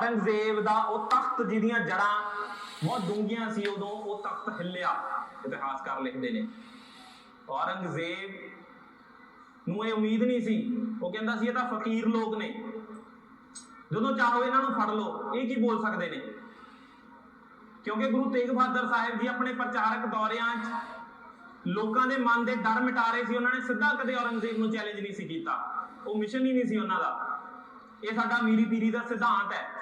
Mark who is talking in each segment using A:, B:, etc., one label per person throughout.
A: ਔਰੰਗਜ਼ੇਬ ਦਾ ਉਹ ਤਖਤ ਜਿਹਦੀਆਂ ਜੜਾਂ ਬਹੁਤ ਡੂੰਘੀਆਂ ਸੀ, ਉਦੋਂ ਉਹ ਤਖਤ ਹਿੱਲਿਆ ਇਤਿਹਾਸਕਾਰ ਲਿਖਦੇ ਨੇ। ਔਰੰਗਜ਼ੇਬ ਨੂੰ ਇਹ ਉਮੀਦ ਨਹੀਂ ਸੀ। ਉਹ ਕਹਿੰਦਾ ਸੀ, ਇਹ ਤਾਂ ਫਕੀਰ ਲੋਕ ਨੇ। ਜਦੋਂ ਚਾਹੋ ਇਹਨਾਂ ਨੂੰ ਫੜ ਲਓ, ਇਹ ਕੀ ਬੋਲ ਸਕਦੇ ਨੇ? ਕਿਉਂਕਿ ਗੁਰੂ ਤੇਗ ਬਹਾਦਰ ਸਾਹਿਬ ਜੀ ਆਪਣੇ ਪ੍ਰਚਾਰਕ ਦੌਰਿਆਂ 'ਚ ਲੋਕਾਂ ਦੇ ਮਨ ਦੇ ਡਰ ਮਿਟਾ ਰਹੇ ਸੀ। ਉਹਨਾਂ ਨੇ ਸਿੱਧਾ ਕਦੇ ਔਰੰਗਜ਼ੇਬ ਨੂੰ ਚੈਲੰਜ ਨਹੀਂ ਸੀ ਕੀਤਾ। ਉਹ ਮਿਸ਼ਨ ਹੀ ਨਹੀਂ ਸੀ ਉਹਨਾਂ ਦਾ। ਇਹ ਸਾਡਾ ਮੀਰੀ ਪੀਰੀ ਦਾ ਸਿਧਾਂਤ ਹੈ।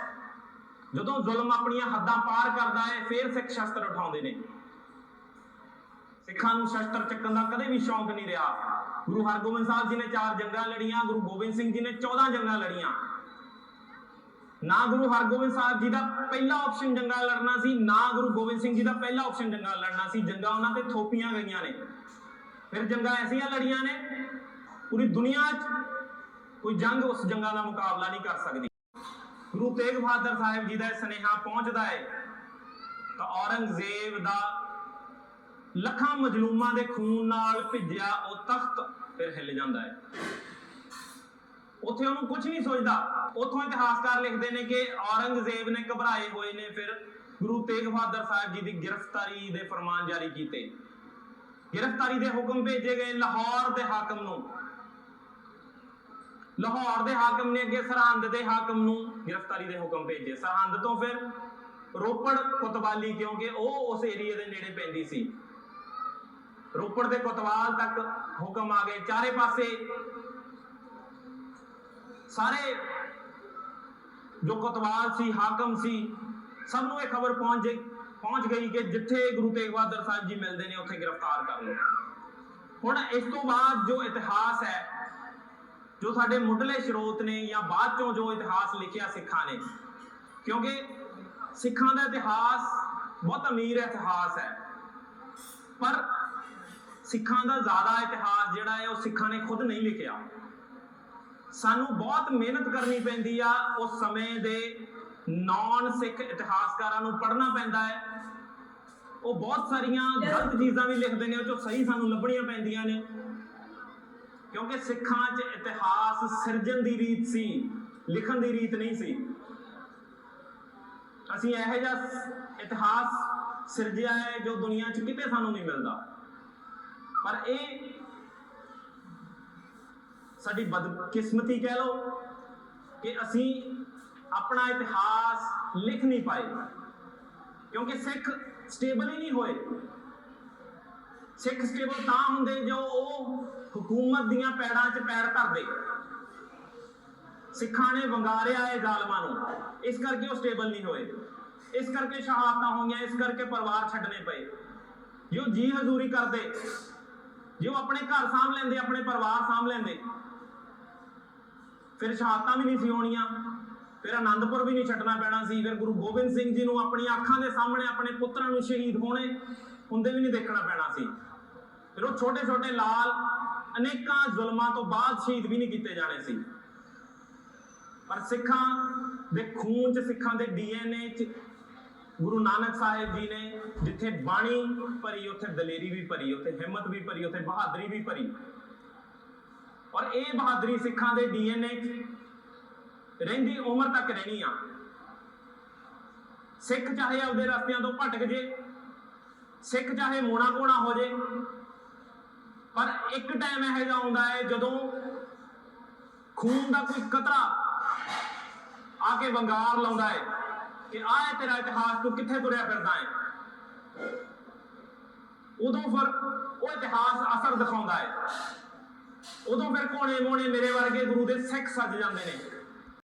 A: ਜਦੋਂ ਜ਼ੁਲਮ ਆਪਣੀਆਂ ਹੱਦਾਂ ਪਾਰ ਕਰਦਾ ਹੈ, ਫਿਰ ਸਿੱਖ ਸ਼ਸਤਰ ਉਠਾਉਂਦੇ ਨੇ। ਸਿੱਖਾਂ ਨੂੰ ਸ਼ਸਤਰ ਚੱਕਣ ਦਾ ਕਦੇ ਵੀ ਸ਼ੌਂਕ ਨਹੀਂ ਰਿਹਾ। ਗੁਰੂ ਹਰਗੋਬਿੰਦ ਸਾਹਿਬ ਜੀ ਨੇ ਚਾਰ ਜੰਗਾਂ ਲੜੀਆਂ, ਗੁਰੂ ਗੋਬਿੰਦ ਸਿੰਘ ਜੀ ਨੇ 14 ਜੰਗਾਂ ਲੜੀਆਂ। ਨਾ ਗੁਰੂ ਹਰਗੋਬਿੰਦ ਸਾਹਿਬ ਜੀ ਦਾ ਪਹਿਲਾ ਆਪਸ਼ਨ ਜੰਗਾਂ ਲੜਨਾ ਸੀ, ਨਾ ਗੁਰੂ ਗੋਬਿੰਦ ਸਿੰਘ ਜੀ ਦਾ ਪਹਿਲਾ ਆਪਸ਼ਨ ਜੰਗਾਂ ਲੜਨਾ ਸੀ। ਜੰਗਾਂ ਉਹਨਾਂ ਤੇ ਥੋਪੀਆਂ ਗਈਆਂ ਨੇ। ਫਿਰ ਜੰਗਾਂ ਐਸੀਆਂ ਲੜੀਆਂ ਨੇ, ਪੂਰੀ ਦੁਨੀਆ 'ਚ ਕੋਈ ਜੰਗ ਉਸ ਜੰਗਾਂ ਦਾ ਮੁਕਾਬਲਾ ਨਹੀਂ ਕਰ ਸਕਦੀ। ਗੁਰੂ ਤੇਗ ਬਹਾਦਰ ਸਾਹਿਬ ਜੀ ਦਾ ਇਹ ਪਹੁੰਚਦਾ ਹੈ ਤਾਂ ਔਰੰਗਜ਼ੇਬ ਦਾ ਲੱਖਾਂ ਮਜਲੂਮਾਂ ਦੇ ਖੂਨ ਨਾਲ ਭਿੱਜਿਆ ਉਹ ਤਖਤ ਫਿਰ ਹਿੱਲ ਜਾਂਦਾ ਹੈ। ਉੱਥੇ ਉਹਨੂੰ ਕੁਝ ਨਹੀਂ ਸੋਚਦਾ। ਉੱਥੋਂ ਇਤਿਹਾਸਕਾਰ ਲਿਖਦੇ ਨੇ ਕਿ ਔਰੰਗਜ਼ੇਬ ਨੇ ਘਬਰਾਏ ਹੋਏ ਨੇ ਫਿਰ ਗੁਰੂ ਤੇਗ ਬਹਾਦਰ ਸਾਹਿਬ ਜੀ ਦੀ ਗ੍ਰਿਫਤਾਰੀ ਦੇ ਫਰਮਾਨ ਜਾਰੀ ਕੀਤੇ। ਗ੍ਰਿਫਤਾਰੀ ਦੇ ਹੁਕਮ ਭੇਜੇ ਗਏ ਲਾਹੌਰ ਦੇ ਹਾਕਮ ਨੂੰ। ਲਾਹੌਰ ਦੇ ਹਾਕਮ ਨੇ ਅੱਗੇ ਸਰਹੰਦ ਦੇ ਹਾਕਮ ਨੂੰ ਗ੍ਰਿਫਤਾਰੀ ਦੇ ਹੁਕਮ ਭੇਜੇ। ਸਰਹੰਦ ਤੋਂ ਫਿਰ ਰੋਪੜ, ਕੋਤਵਾਲੀ, ਕਿਉਂਕਿ ਉਹ ਉਸ ਏਰੀਏ ਦੇ ਨੇੜੇ ਪੈਂਦੀ ਸੀ। ਰੋਪੜ ਦੇ ਕੋਤਵਾਲ ਤੱਕ ਹੁਕਮ ਆ ਗਏ। ਚਾਰੇ ਪਾਸੇ ਸਾਰੇ ਜੋ ਕੁਤਵਾਲ ਸੀ, ਹਾਕਮ ਸੀ, ਸਭ ਨੂੰ ਇਹ ਖਬਰ ਪਹੁੰਚ ਗਈ ਪਹੁੰਚ ਗਈ ਕਿ ਜਿੱਥੇ ਗੁਰੂ ਤੇਗ ਬਹਾਦਰ ਸਾਹਿਬ ਜੀ ਮਿਲਦੇ ਨੇ, ਉੱਥੇ ਗ੍ਰਿਫਤਾਰ ਕਰ ਲਓ। ਹੁਣ ਇਸ ਤੋਂ ਬਾਅਦ ਜੋ ਇਤਿਹਾਸ ਹੈ ਜੋ ਸਾਡੇ ਮੁੱਢਲੇ ਸਰੋਤ ਨੇ ਜਾਂ ਬਾਅਦ ਚੋਂ ਜੋ ਇਤਿਹਾਸ ਲਿਖਿਆ ਸਿੱਖਾਂ ਨੇ। ਕਿਉਂਕਿ ਸਿੱਖਾਂ ਦਾ ਇਤਿਹਾਸ ਬਹੁਤ ਅਮੀਰ ਇਤਿਹਾਸ ਹੈ। ਪਰ ਸਿੱਖਾਂ ਦਾ ਜ਼ਿਆਦਾ ਇਤਿਹਾਸ ਜਿਹੜਾ ਹੈ, ਉਹ ਸਿੱਖਾਂ ਨੇ ਖੁਦ ਨਹੀਂ ਲਿਖਿਆ। ਸਾਨੂੰ ਬਹੁਤ ਮਿਹਨਤ ਕਰਨੀ ਪੈਂਦੀ ਆ, ਉਸ ਸਮੇਂ ਦੇ ਨਾਨ ਸਿੱਖ ਇਤਿਹਾਸਕਾਰਾਂ ਨੂੰ ਪੜ੍ਹਨਾ ਪੈਂਦਾ ਹੈ। ਉਹ ਬਹੁਤ ਸਾਰੀਆਂ ਗਲਤ ਚੀਜ਼ਾਂ ਵੀ ਲਿਖਦੇ ਨੇ, ਉਹ ਚੋਂ ਸਹੀ ਸਾਨੂੰ ਲੱਭਣੀਆਂ ਪੈਂਦੀਆਂ ਨੇ। ਕਿਉਂਕਿ ਸਿੱਖਾਂ 'ਚ ਇਤਿਹਾਸ ਸਿਰਜਣ ਦੀ ਰੀਤ ਸੀ, ਲਿਖਣ ਦੀ ਰੀਤ ਨਹੀਂ ਸੀ। ਅਸੀਂ ਇਹੋ ਜਿਹਾ ਇਤਿਹਾਸ ਸਿਰਜਿਆ ਹੈ ਜੋ ਦੁਨੀਆ 'ਚ ਕਿਤੇ ਸਾਨੂੰ ਨਹੀਂ ਮਿਲਦਾ। ਪਰ ਇਹ ਸਾਡੀ ਬਦਕਿਸਮਤੀ ਕਹਿ ਲਓ ਕਿ ਅਸੀਂ ਆਪਣਾ ਇਤਿਹਾਸ ਲਿਖ ਨਹੀਂ ਪਾਏ। ਕਿਉਂਕਿ ਸਿੱਖ ਸਟੇਬਲ ਹੀ ਨਹੀਂ ਹੋਏ। ਸਿੱਖ ਸਟੇਬਲ ਤਾਂ ਹੁੰਦੇ ਜੋ ਉਹ ਹਕੂਮਤ ਦੀਆਂ ਪੈੜਾਂ 'ਚ ਪੈਰ ਧਰਦੇ ਸਿੱਖਾਂ ਨੇ ਵੰਗਾਰਿਆ ਇਹ ਜ਼ਾਲਮਾਂ ਨੂੰ। ਇਸ ਕਰਕੇ ਉਹ ਸਟੇਬਲ ਨਹੀਂ ਹੋਏ। ਇਸ ਕਰਕੇ ਸ਼ਹਾਦਤਾਂ ਹੋਈਆਂ, ਇਸ ਕਰਕੇ ਪਰਿਵਾਰ ਛੱਡਣੇ ਪਏ। ਜੋ ਜੀ ਹਜ਼ੂਰੀ ਕਰਦੇ, ਜੋ ਆਪਣੇ ਘਰ ਸਾਂਭ ਲੈਂਦੇ, ਆਪਣੇ ਪਰਿਵਾਰ ਸਾਂਭ ਲੈਂਦੇ, ਫਿਰ ਸ਼ਹਾਦਤਾਂ ਵੀ ਨਹੀਂ ਸੀ ਹੋਣੀਆਂ, ਫਿਰ ਆਨੰਦਪੁਰ ਵੀ ਨਹੀਂ ਛੱਡਣਾ ਪੈਣਾ ਸੀ, ਫਿਰ ਗੁਰੂ ਗੋਬਿੰਦ ਸਿੰਘ ਜੀ ਨੂੰ ਆਪਣੀਆਂ ਅੱਖਾਂ ਦੇ ਸਾਹਮਣੇ ਆਪਣੇ ਪੁੱਤਰਾਂ ਨੂੰ ਸ਼ਹੀਦ ਹੋਣੇ, ਹੁੰਦੇ ਵੀ ਨਹੀਂ ਦੇਖਣਾ ਪੈਣਾ ਸੀ। ਫਿਰ ਉਹ ਛੋਟੇ ਛੋਟੇ ਲਾਲ ਅਨੇਕਾਂ ਜ਼ੁਲਮਾਂ ਤੋਂ ਬਾਅਦ ਸ਼ਹੀਦ ਵੀ ਨਹੀਂ ਕੀਤੇ ਜਾਣੇ ਸੀ। ਪਰ ਸਿੱਖਾਂ ਦੇ ਖੂਨ 'ਚ, ਸਿੱਖਾਂ ਦੇ ਡੀਐਨਏ 'ਚ ਗੁਰੂ ਨਾਨਕ ਸਾਹਿਬ ਜੀ ਨੇ ਜਿੱਥੇ ਬਾਣੀ ਭਰੀ, ਉੱਥੇ ਦਲੇਰੀ ਵੀ ਭਰੀ, ਉੱਥੇ ਹਿੰਮਤ ਵੀ ਭਰੀ, ਉੱਥੇ ਬਹਾਦਰੀ ਵੀ ਭਰੀ। ਔਰ ਇਹ ਬਹਾਦਰੀ ਸਿੱਖਾਂ ਦੇ ਡੀਐਨਏ 'ਚ ਰਹਿੰਦੀ ਉਮਰ ਤੱਕ ਰਹਿਣੀ ਆ। ਸਿੱਖ ਚਾਹੇ ਆਪਦੇ ਰਸਤਿਆਂ ਤੋਂ ਭਟਕ ਜੇ, ਸਿੱਖ ਚਾਹੇ ਮੋਣਾ ਕੋਣਾ ਹੋ ਜੇ ਪਰ ਇੱਕ ਟਾਈਮ ਇਹੋ ਜਿਹਾ ਆਉਂਦਾ ਹੈ ਜਦੋਂ ਖੂਨ ਦਾ ਕੋਈ ਕਤਰਾ ਆ ਕੇ ਵੰਗਾਰ ਲਾਉਂਦਾ ਹੈ ਕਿ ਆਹ ਤੇਰਾ ਇਤਿਹਾਸ, ਤੂੰ ਕਿੱਥੇ ਤੁਰਿਆ ਫਿਰਦਾ ਹੈ? ਉਦੋਂ ਫਿਰ ਉਹ ਇਤਿਹਾਸ ਅਸਰ ਦਿਖਾਉਂਦਾ ਹੈ। ਉਦੋਂ ਫਿਰ ਕੋਣੇ ਮੋਣੇ ਮੇਰੇ ਵਰਗੇ ਗੁਰੂ ਦੇ ਸਿੱਖ ਸੱਜ ਜਾਂਦੇ ਨੇ।